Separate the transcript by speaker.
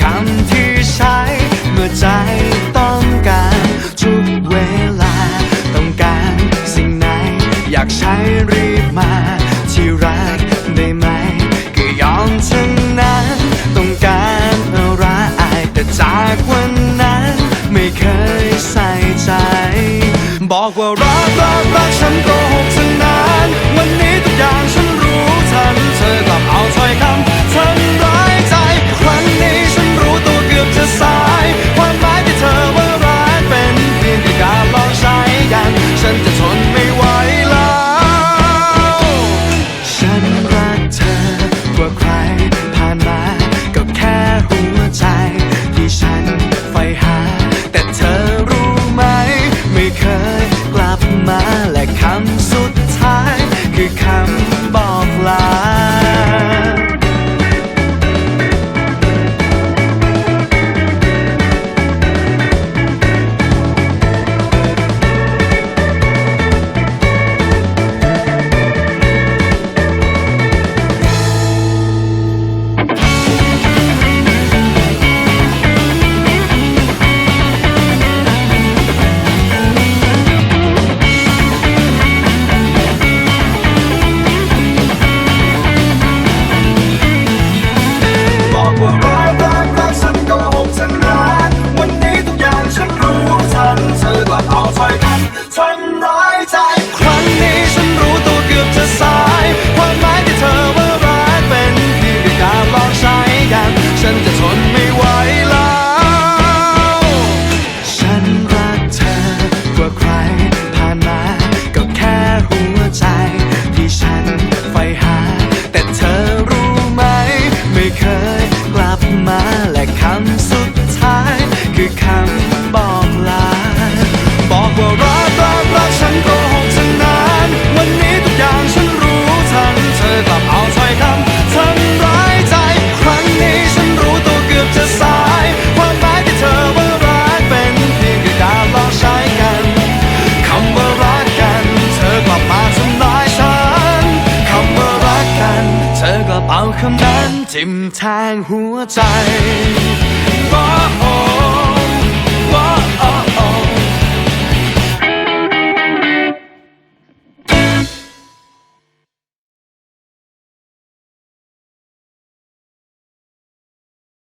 Speaker 1: คำที่ใช้เมื่อใจต้องการทุกเวลา ต้องการสิ่งไหน อยากใช้รีบมา ที่รักได้ไหม ก็ยอมทั้งนั้น ต้องการอะไรแต่จากวันนั้น ไม่เคยใส่ใจ บอกว่ารักรักรักฉันโกหกทั้งนั้น คือคำบอกลา บอกว่ารักรักรักฉันโกหกฉันนาน วันนี้ทุกอย่างฉันรู้ทันเธอกลับเอาถ้อยคำทำร้ายใจ ครั้งนี้ฉันรู้ตัวเกือบจะสาย ความหมายที่เธอว่ารักเป็นเพียงแค่การลองใช้กันคำว่ารักกัน เธอกลับมาทำร้ายฉันคำว่ารักกัน เธอกลับเอาคำนั้นทิ่มแทงหัวใจ